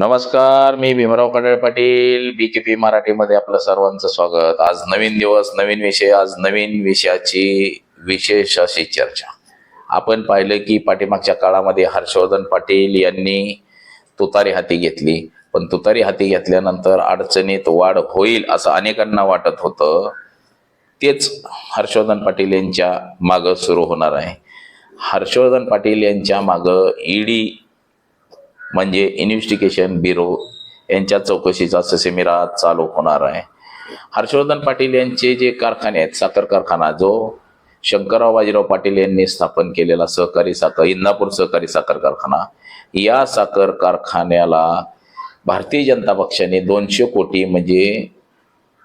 नमस्कार मी Bhimrao Kadale Patil B K P मराठीमध्ये आपलं सर्वांचं स्वागत. आज नवीन दिवस नवीन विषय आज नवीन विषयाची विशेष अशी चर्चा. आपण पाहिलं की पाठीमागच्या काळामध्ये हर्षवर्धन पाटील यांनी तुतारी हाती घेतली. पण तुतारी हाती घेतल्यानंतर अडचणीत वाढ होईल असं अनेकांना वाटत होतं. तेच हर्षवर्धन पाटील यांच्या मागं सुरू होणार आहे. हर्षवर्धन पाटील यांच्या मागं ईडी म्हणजे इन्व्हेस्टिगेशन ब्युरो यांच्या चौकशीचा ससेमिरा चालू होणार आहे. हर्षवर्धन पाटील यांचे जे कारखाने आहेत साखर कारखाना जो शंकरराव बाजीराव पाटील यांनी स्थापन केलेला सहकारी साखर इंदापूर सहकारी साखर कारखाना या साखर कारखान्याला भारतीय जनता पक्षाने दोनशे कोटी म्हणजे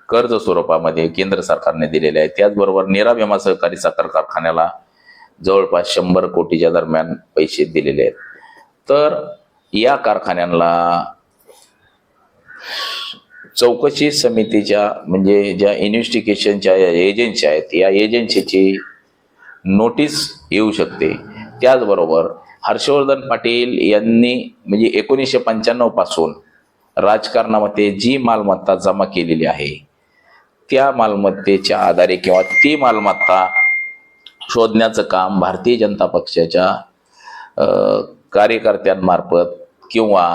कर्ज स्वरूपामध्ये केंद्र सरकारने दिलेले आहे. त्याचबरोबर निरा भीमा सहकारी साखर कारखान्याला जवळपास शंभर कोटीच्या दरम्यान पैसे दिलेले आहेत. तर या कारखान्यांना चौकशी समितीच्या म्हणजे ज्या इन्व्हेस्टिगेशनच्या या एजन्सी आहेत या एजन्सीची नोटीस येऊ शकते. त्याचबरोबर हर्षवर्धन पाटील यांनी म्हणजे एकोणीसशे पंच्याण्णवपासून राजकारणामध्ये जी मालमत्ता जमा केलेली आहे त्या मालमत्तेच्या आधारे किंवा ती मालमत्ता शोधण्याचं काम भारतीय जनता पक्षाच्या कार्यकर्त्यांमार्फत किंवा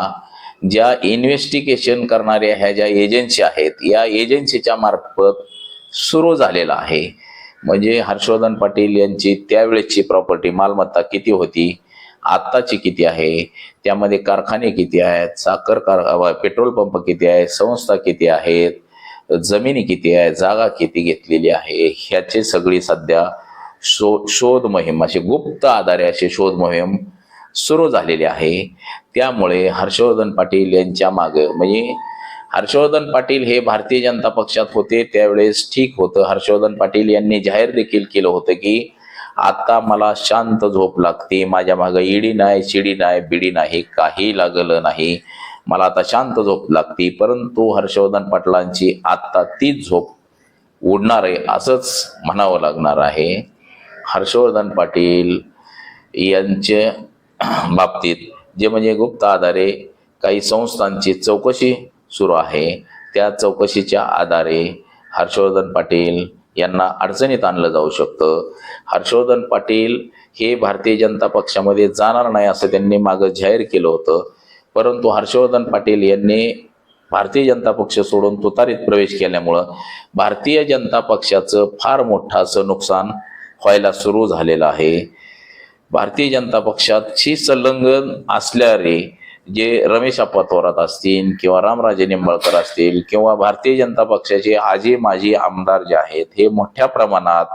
ज्या इन्व्हेस्टिगेशन करणाऱ्या ह्या ज्या एजन्सी आहेत या एजन्सीच्या मार्फत सुरू झालेला आहे. म्हणजे हर्षवर्धन पाटील यांची त्यावेळेची प्रॉपर्टी मालमत्ता किती होती आत्ताची किती आहे त्यामध्ये कारखाने किती आहेत साखर कार पेट्रोल पंप किती आहेत संस्था किती आहेत जमिनी किती आहे जागा किती घेतलेली आहे ह्याची सगळी सध्या शो शोध मोहीम अशी गुप्त आधारे अशी शोध मोहीम सुरू झालेली आहे. त्यामुळे हर्षवर्धन पाटील यांच्या मागं म्हणजे हर्षवर्धन पाटील हे भारतीय जनता पक्षात होते त्यावेळेस ठीक होतं. हर्षवर्धन पाटील यांनी जाहीर देखील केलं होतं की आता मला शांत झोप लागते माझ्या मागं ईडी नाही शिडी नाही बिडी नाही काही लागलं नाही. मला आता शांत झोप लागते परंतु हर्षवर्धन पाटलांची आता तीच झोप उडणार आहे असंच म्हणावं लागणार आहे. हर्षवर्धन पाटील यांचे बाबतीत जे म्हणजे गुप्त आधारे काही संस्थांची चौकशी सुरू आहे त्या चौकशीच्या आधारे हर्षवर्धन पाटील यांना अडचणीत आणलं जाऊ शकतं. हर्षवर्धन पाटील हे भारतीय जनता पक्षामध्ये जाणार नाही असं त्यांनी मागं जाहीर केलं होतं. परंतु हर्षवर्धन पाटील यांनी भारतीय जनता पक्ष सोडून तुतारीत प्रवेश केल्यामुळं भारतीय जनता पक्षाचं फार मोठं असं नुकसान व्हायला सुरू झालेलं आहे. भारतीय जनता पक्षाशी संलग्न असणारे जे रमेश आप्पा थोरात असतील किंवा रामराजे निंबाळकर असतील किंवा भारतीय जनता पक्षाचे आजी माजी आमदार जे आहेत हे मोठ्या प्रमाणात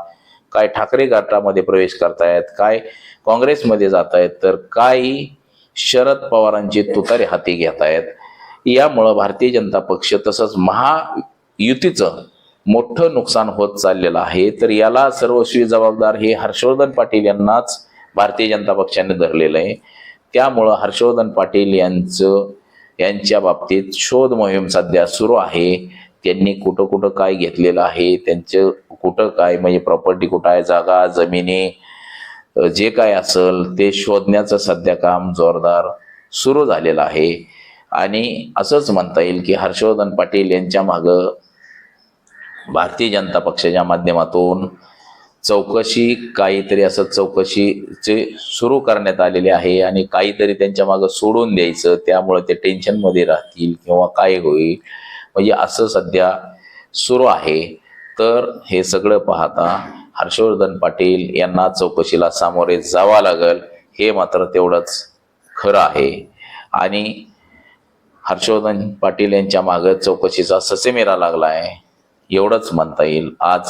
काय ठाकरे गटामध्ये प्रवेश करतायत काय काँग्रेसमध्ये जात आहेत तर काही शरद पवारांची तुतारी हाती घेत आहेत यामुळं भारतीय जनता पक्ष तसंच महायुतीचं मोठं नुकसान होत चाललेलं आहे. तर याला सर्वस्वी जबाबदार हे हर्षवर्धन पाटील यांनाच भारतीय जनता पक्षाने धरलेलं आहे. त्यामुळं हर्षवर्धन पाटील यांचं यांच्या बाबतीत शोध मोहीम सध्या सुरू आहे. त्यांनी कुठं कुठं काय घेतलेलं आहे त्यांचं कुठं काय म्हणजे प्रॉपर्टी कुठं आहे जागा जमिनी जे काय असेल ते शोधण्याचं सध्या काम जोरदार सुरू झालेलं आहे. आणि असंच म्हणता येईल की हर्षवर्धन पाटील यांच्या मागं भारतीय जनता पक्षाच्या माध्यमातून चौकशी काहीतरी असं चौकशीचे सुरू करण्यात आलेले आहे आणि काहीतरी त्यांच्या मागं सोडून द्यायचं त्यामुळे ते टेन्शनमध्ये राहतील किंवा काय होईल. म्हणजे असं सध्या सुरू आहे. तर हे सगळं पाहता हर्षवर्धन पाटील यांना चौकशीला सामोरे जावं लागल हे मात्र तेवढंच खरं आहे. आणि हर्षवर्धन पाटील यांच्या मागं चौकशीचा ससेमेरा लागला आहे एवढंच म्हणता येईल. आज